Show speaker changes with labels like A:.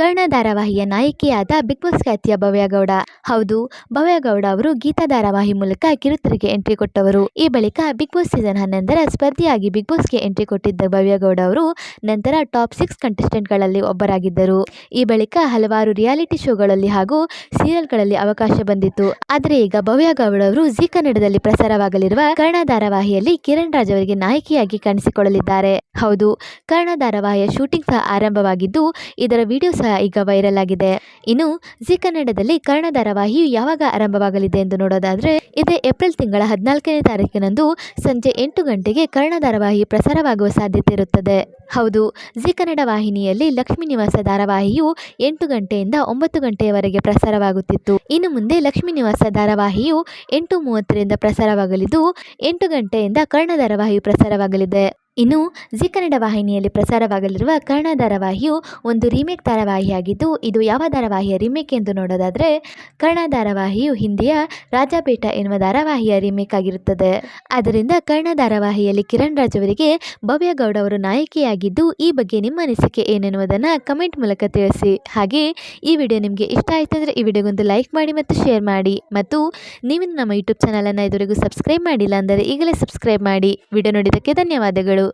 A: ಕರ್ಣ ಧಾರಾವಾಹಿಯ ನಾಯಕಿಯಾದ Bigg Boss ಖ್ಯಾತಿಯ ಭವ್ಯಗೌಡ. ಹೌದು, ಭವ್ಯಗೌಡ ಅವರು ಗೀತಾ ಧಾರಾವಾಹಿ ಮೂಲಕ ಕಿರುತೆರೆಗೆ ಎಂಟ್ರಿ ಕೊಟ್ಟವರು. ಈ ಬಳಿಕ ಬಿಗ್ ಬಾಸ್ ಸೀಸನ್ ಹನ್ನೊಂದರ ಸ್ಪರ್ಧಿಯಾಗಿ ಬಿಗ್ ಬಾಸ್ಗೆ ಎಂಟ್ರಿ ಕೊಟ್ಟಿದ್ದ ಭವ್ಯಗೌಡ ಅವರು ನಂತರ ಟಾಪ್ ಸಿಕ್ಸ್ ಕಂಟೆಸ್ಟೆಂಟ್ಗಳಲ್ಲಿ ಒಬ್ಬರಾಗಿದ್ದರು. ಈ ಬಳಿಕ ಹಲವಾರು ರಿಯಾಲಿಟಿ ಶೋಗಳಲ್ಲಿ ಹಾಗೂ ಸೀರಿಯಲ್ಗಳಲ್ಲಿ ಅವಕಾಶ ಬಂದಿತ್ತು. ಆದರೆ ಈಗ ಭವ್ಯಗೌಡ ಅವರು ಜಿ ಕನ್ನಡದಲ್ಲಿ ಪ್ರಸಾರವಾಗಲಿರುವ ಕರ್ಣ ಧಾರಾವಾಹಿಯಲ್ಲಿ ಕಿರಣ್ ರಾಜ್ ಅವರಿಗೆ ನಾಯಕಿಯಾಗಿ ಕಾಣಿಸಿಕೊಳ್ಳಲಿದ್ದಾರೆ. ಹೌದು ಕರ್ಣ ಧಾರಾವಾಹಿಯ ಶೂಟಿಂಗ್ ಸಹ ಆರಂಭವಾಗಿದ್ದು, ಇದರ ವಿಡಿಯೋ ಸಹ ಈಗ ವೈರಲ್ ಆಗಿದೆ. ಇನ್ನು ಜಿ ಕನ್ನಡದಲ್ಲಿ ಕರ್ಣ ಧಾರಾವಾಹಿಯು ಯಾವಾಗ ಆರಂಭವಾಗಲಿದೆ ಎಂದು ನೋಡೋದಾದ್ರೆ, ಇದೇ ಏಪ್ರಿಲ್ ತಿಂಗಳ ಹದಿನಾಲ್ಕನೇ ತಾರೀಕಿನಂದು ಸಂಜೆ ಎಂಟು ಗಂಟೆಗೆ ಕರ್ಣ ಧಾರಾವಾಹಿ ಪ್ರಸಾರವಾಗುವ ಸಾಧ್ಯತೆ ಇರುತ್ತದೆ. ಹೌದು ಜಿ ಕನ್ನಡ ವಾಹಿನಿಯಲ್ಲಿ ಲಕ್ಷ್ಮೀ ನಿವಾಸ ಧಾರಾವಾಹಿಯು ಎಂಟು ಗಂಟೆಯಿಂದ ಒಂಬತ್ತು ಗಂಟೆಯವರೆಗೆ ಪ್ರಸಾರವಾಗುತ್ತಿತ್ತು. ಇನ್ನು ಮುಂದೆ ಲಕ್ಷ್ಮೀ ನಿವಾಸ ಧಾರಾವಾಹಿಯು ಎಂಟು ಮೂವತ್ತರಿಂದ ಪ್ರಸಾರವಾಗಲಿದ್ದು, ಎಂಟು ಗಂಟೆಯಿಂದ ಕರ್ಣ ಧಾರಾವಾಹಿಯು ಪ್ರಸಾರವಾಗಲಿದೆ. ಇನ್ನು ಜೀ ಕನ್ನಡ ವಾಹಿನಿಯಲ್ಲಿ ಪ್ರಸಾರವಾಗಲಿರುವ ಕರ್ಣ ಧಾರಾವಾಹಿಯು ಒಂದು ರೀಮೇಕ್ ಧಾರಾವಾಹಿಯಾಗಿದ್ದು, ಇದು ಯಾವ ಧಾರಾವಾಹಿಯ ರೀಮೇಕ್ ಎಂದು ನೋಡೋದಾದರೆ ಕರ್ಣ ಧಾರಾವಾಹಿಯು ಹಿಂದಿಯ ರಾಜಾಪೇಟ ಎನ್ನುವ ಧಾರಾವಾಹಿಯ ರೀಮೇಕ್ ಆಗಿರುತ್ತದೆ. ಆದ್ದರಿಂದ ಕರ್ಣ ಧಾರಾವಾಹಿಯಲ್ಲಿ ಕಿರಣ್ ರಾಜ್ ಅವರಿಗೆ ಭವ್ಯ ಗೌಡ ಅವರು ನಾಯಕಿಯಾಗಿದ್ದು, ಈ ಬಗ್ಗೆ ನಿಮ್ಮ ಅನಿಸಿಕೆ ಏನೆನ್ನುವುದನ್ನು ಕಮೆಂಟ್ ಮೂಲಕ ತಿಳಿಸಿ. ಹಾಗೆ, ಈ ವಿಡಿಯೋ ನಿಮಗೆ ಇಷ್ಟ ಆಯಿತು ಅಂದರೆ ಈ ವಿಡಿಯೋಗೊಂದು ಲೈಕ್ ಮಾಡಿ ಮತ್ತು ಶೇರ್ ಮಾಡಿ. ಮತ್ತು ನೀವು ನಮ್ಮ ಯೂಟ್ಯೂಬ್ ಚಾನಲನ್ನು ಇದುವರೆಗೂ ಸಬ್ಸ್ಕ್ರೈಬ್ ಮಾಡಿಲ್ಲ ಅಂದರೆ ಈಗಲೇ ಸಬ್ಸ್ಕ್ರೈಬ್ ಮಾಡಿ. ವಿಡಿಯೋ ನೋಡಿದ್ದಕ್ಕೆ ಧನ್ಯವಾದಗಳು.